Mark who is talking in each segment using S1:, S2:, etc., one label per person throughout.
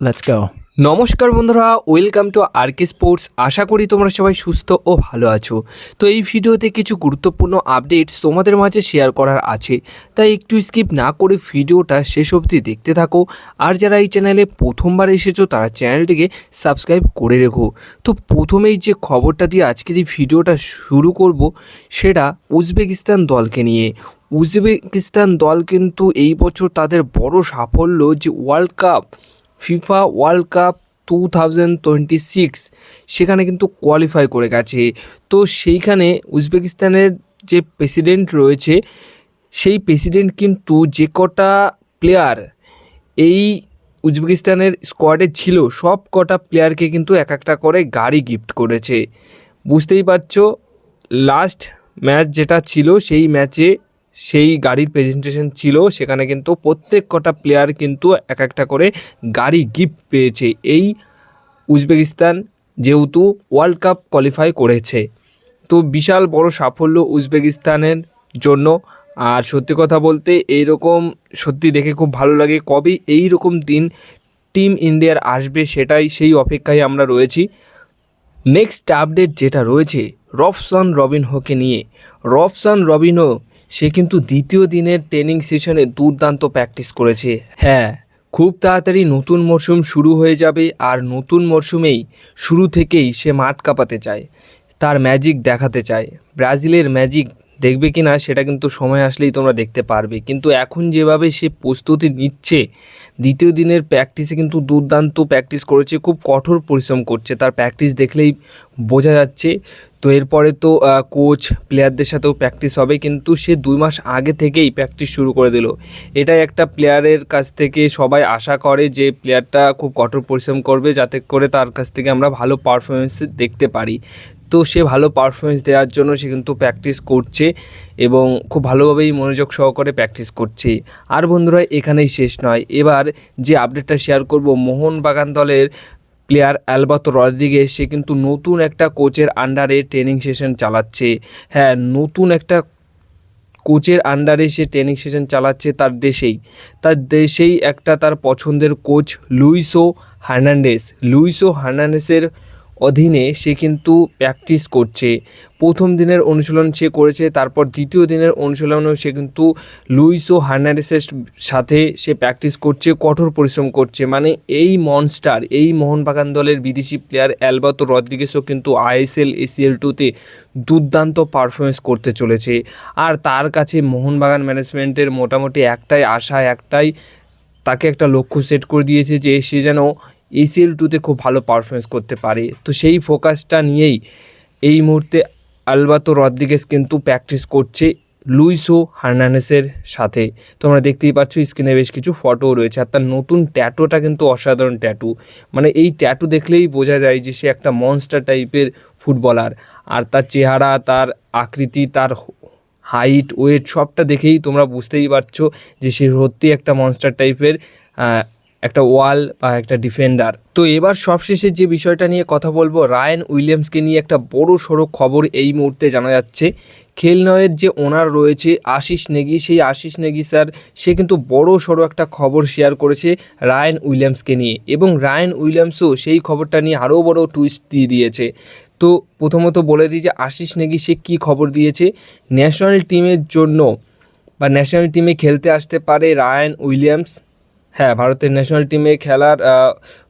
S1: Let's go.
S2: নমস্কার বন্ধুরা welcome to RK sports আশা করি তোমরা সবাই সুস্থ ও ভালো আছো। তো এই ভিডিওতে কিছু গুরুত্বপূর্ণ আপডেটস তোমাদের মাঝে শেয়ার করার আছে। তাই একটু স্কিপ না করে ভিডিওটা শেষ অবধি দেখতে থাকো। আর যারা এই চ্যানেলে প্রথমবার এসেছ, তারা চ্যানেলটিকে সাবস্ক্রাইব করে রেখো। তো প্রথমেই যে খবরটা দিয়ে আজকের এই ভিডিওটা শুরু করব, সেটা উজবেকিস্তান দলকে নিয়ে। উজবেকিস্তান দল কিন্তু এই বছর তাদের বড় সাফল্য যে world cup FIFA world cup two thousand twenty six সেখানে কিন্তু কোয়ালিফাই করে গেছে। তো সেইখানে উজবেকিস্তানের যে প্রেসিডেন্ট রয়েছে, সেই প্রেসিডেন্ট কিন্তু যে কটা প্লেয়ার এই উজবেকিস্তানের স্কোয়াডে ছিল, সব কটা প্লেয়ারকে কিন্তু এক একটা করে গাড়ি গিফট করেছে। বুঝতেই পারছ লাস্ট ম্যাচ যেটা ছিল, সেই ম্যাচে সেই গাড়ির প্রেজেন্টেশন ছিল। সেখানে কিন্তু প্রত্যেক কটা প্লেয়ার কিন্তু এক একটা করে গাড়ি গিফট পেয়েছে। এই উজবেকিস্তান যেহেতু ওয়ার্ল্ড কাপ কোয়ালিফাই করেছে। তো বিশাল বড় সাফল্য উজবেকিস্তানের জন্য। আর সত্যি কথা বলতে এইরকম সত্যি দেখে খুব ভালো লাগে কবে এই রকম দিন টিম ইন্ডিয়ার আসবে সেটাই সেই অপেক্ষায় আমরা রয়েছি। নেক্সট আপডেট যেটা রয়েছে, রফসান রবিনহোকে নিয়ে। রফসান রবিনহো সে কিন্তু দ্বিতীয় দিনের ট্রেনিং সেশনে দুর্দান্ত প্র্যাকটিস করেছে। হ্যাঁ খুব তাড়াতাড়ি নতুন মরশুম শুরু হয়ে যাবে আর নতুন মরশুমেই শুরু থেকেই সে মাঠ কাঁপাতে চায়, তার ম্যাজিক দেখাতে চায়। ব্রাজিলের ম্যাজিক দেখবে কি না সেটা কিন্তু সময় আসলেই তোমরা দেখতে পারবে। কিন্তু এখন যেভাবে সে প্রস্তুতি নিচ্ছে, দ্বিতীয় দিনের প্র্যাকটিসে কিন্তু দুর্দান্ত প্র্যাকটিস করেছে, খুব কঠোর পরিশ্রম করছে। তার প্র্যাকটিস দেখলেই বোঝা যাচ্ছে তো এরপরে তো কোচ প্লেয়ারদের সাথেও প্র্যাকটিস হবে, কিন্তু সে দুই মাস আগে থেকেই প্র্যাকটিস শুরু করে দিল। এটাই একটা প্লেয়ারের কাছ থেকে সবাই আশা করে যে প্লেয়ারটা খুব কঠোর পরিশ্রম করবে, যাতে করে তার কাছ থেকে আমরা ভালো পারফরমেন্স দেখতে পারি। তো সে ভালো পারফরমেন্স দেওয়ার জন্য সে কিন্তু প্র্যাকটিস করছে এবং খুব ভালোভাবেই মনোযোগ সহকারে প্র্যাকটিস করছে। আর বন্ধুরা, এখানেই শেষ নয়। এবার যে আপডেটটা শেয়ার করব, মোহনবাগান দলের প্লেয়ার অ্যালবাত রদিগে সে কিন্তু নতুন একটা কোচের আন্ডারে ট্রেনিং সেশন চালাচ্ছে। হ্যাঁ নতুন একটা কোচের আন্ডারে সে ট্রেনিং সেশন চালাচ্ছে তার দেশেই। তার দেশেই একটা তার পছন্দের কোচ লুইসো হার্নান্ডেস লুইসো হার্নান্ডেসের অধীনে সে কিন্তু প্র্যাকটিস করছে। প্রথম দিনের অনুশীলন সে করেছে, তারপর দ্বিতীয় দিনের অনুশীলনেও সে কিন্তু লুইসো হার্নান্ডেসের সাথে সে প্র্যাকটিস করছে, কঠোর পরিশ্রম করছে। মানে এই মনস্টার এই মোহনবাগান দলের বিদেশি প্লেয়ার অ্যালবাতো রদ্রিগেসও কিন্তু আইএসএল এসিএল টুতে দুর্দান্ত পারফরমেন্স করতে চলেছে। আর তার কাছে মোহনবাগান ম্যানেজমেন্টের মোটামুটি একটাই আশা, একটাই তাকে একটা লক্ষ্য সেট করে দিয়েছে যে সে যেন এসিএল টুতে খুব ভালো পারফরমেন্স করতে পারে। তো সেই ফোকাসটা নিয়েই এই মুহূর্তে আলবাতো রদ্রিগেস কিন্তু প্র্যাকটিস করছে লুইসো হার্নানেসের সাথে। তোমরা দেখতেই পাচ্ছ স্ক্রিনে বেশ কিছু ফটো রয়েছে, আর তার নতুন ট্যাটোটা কিন্তু অসাধারণ ট্যাটু মানে এই ট্যাটু দেখলেই বোঝা যায় যে সে একটা মনস্টার টাইপের ফুটবলার আর তার চেহারা, তার আকৃতি, তার হাইট ওয়েট সবটা দেখেই তোমরা বুঝতেই পারছ যে সে সত্যি একটা মনস্টার টাইপের একটা ওয়াল বা একটা ডিফেন্ডার। তো এবার সবশেষে যে বিষয়টা নিয়ে কথা বলব, রায়ান উইলিয়ামসকে নিয়ে একটা বড় সড়ো খবর এই মুহূর্তে জানা যাচ্ছে। খেলনয়ের যে ওনার রয়েছে, আশিস নেগি, সেই আশিস নেগি স্যার, সে কিন্তু বড় সড়ো একটা খবর শেয়ার করেছে রায়ান উইলিয়ামসকে নিয়ে। এবং রায়ান উইলিয়ামসও সেই খবরটা নিয়ে আরও বড় টুইস্ট দিয়ে দিয়েছে। তো প্রথমত বলে দিই যে আশিস নেগি, সে কী খবর দিয়েছে? ন্যাশনাল টিমের জন্য বা ন্যাশনাল টিমে খেলতে আসতে পারে রায়ান উইলিয়ামস। হ্যাঁ ভারতের ন্যাশনাল টিমে খেলার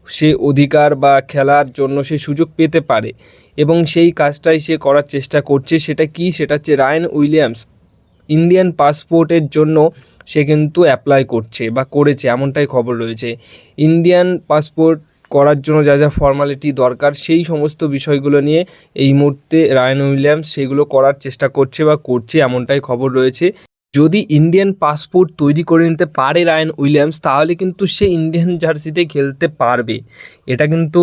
S2: সে অধিকার বা খেলার জন্য সে সুযোগ পেতে পারে এবং সেই কাজটাই সে করার চেষ্টা করছে। সেটা কি? সেটা হচ্ছে রায়ন উইলিয়ামস ইন্ডিয়ান পাসপোর্টের জন্য সে কিন্তু অ্যাপ্লাই করছে বা করেছে, এমনটাই খবর রয়েছে। ইন্ডিয়ান পাসপোর্ট করার জন্য যা যা ফর্মালিটি দরকার, সেই সমস্ত বিষয়গুলো নিয়ে এই মুহূর্তে রায়ন উইলিয়ামস সেগুলো করার চেষ্টা করছে বা করছে, এমনটাই খবর রয়েছে। যদি ইন্ডিয়ান পাসপোর্ট তৈরি করে নিতে পারে রায়ন উইলিয়ামস তাহলে কিন্তু সে ইন্ডিয়ান জার্সিতে খেলতে পারবে। এটা কিন্তু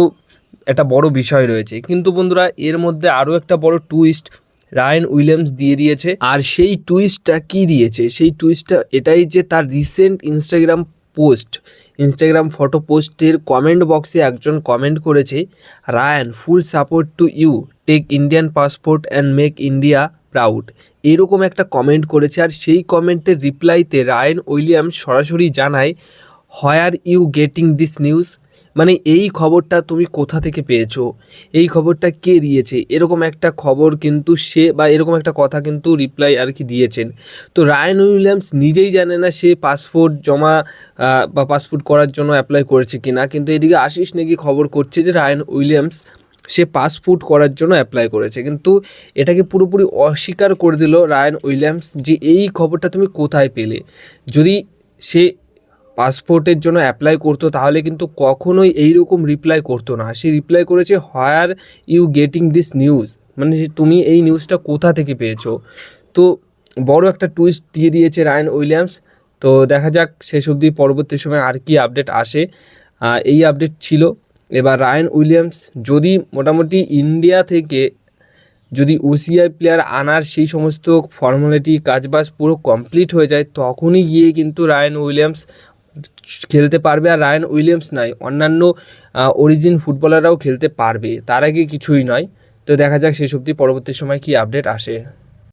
S2: একটা বড় বিষয় রয়েছে। কিন্তু বন্ধুরা, এর মধ্যে আরও একটা বড় টুইস্ট রায়ন উইলিয়ামস দিয়ে দিয়েছে। আর সেই টুইস্টটা কি দিয়েছে? সেই টুইস্টটা এটাই যে তার recent Instagram post Instagram photo পোস্টের কমেন্ট বক্সে একজন কমেন্ট করেছে Ryan full support to you take Indian passport and make India proud এরকম একটা কমেন্ট করেছে আর সেই কমেন্টের রিপ্লাইতে রায়ন উইলিয়ামস সরাসরি জানায় where you getting this news মানে এই খবরটা তুমি কোথা থেকে পেয়েছ? এই খবরটা কে দিয়েছে? এরকম একটা খবর কিন্তু সে বা এরকম একটা কথা কিন্তু রিপ্লাই আর কি দিয়েছেন। তো রায়ান উইলিয়ামস নিজেই জানে না সে পাসপোর্ট জমা বা পাসপোর্ট করার জন্য অ্যাপ্লাই করেছে কি না কিন্তু এদিকে আশিস নাকি খবর করছে যে রায়ান উইলিয়ামস সে পাসপোর্ট করার জন্য অ্যাপ্লাই করেছে। কিন্তু এটাকে পুরোপুরি অস্বীকার করে দিল রায়ান উইলিয়ামস যে এই খবরটা তুমি কোথায় পেলে? যদি সে পাসপোর্টের জন্য অ্যাপ্লাই করতো তাহলে কিন্তু কখনোই এই রকম রিপ্লাই করতো না। সে রিপ্লাই করেছে where you getting this news মানে তুমি এই নিউজটা কোথা থেকে পেয়েছ? তো বড় একটা টুইস্ট দিয়ে দিয়েছে রায়ান উইলিয়ামস। তো দেখা যাক, শেষ অবধি পরবর্তী সময় আর কি আপডেট আসে। এই আপডেট ছিল। এবার রায়ান উইলিয়ামস যদি মোটামুটি ইন্ডিয়া থেকে যদি ওসিআই প্লেয়ার আনার সেই সমস্ত ফর্মালিটি কাজবাজ পুরো কমপ্লিট হয়ে যায়, তখনই গিয়ে কিন্তু রায়ান উইলিয়ামস খেলতে পারবে। আর রায়ান উইলিয়ামস নয়, অন্যান্য অরিজিন ফুটবলাররাও খেলতে পারবে। তার আগে কিছুই নয়। তো দেখা যাক সেই অবধি পরবর্তী সময় কি আপডেট আসে।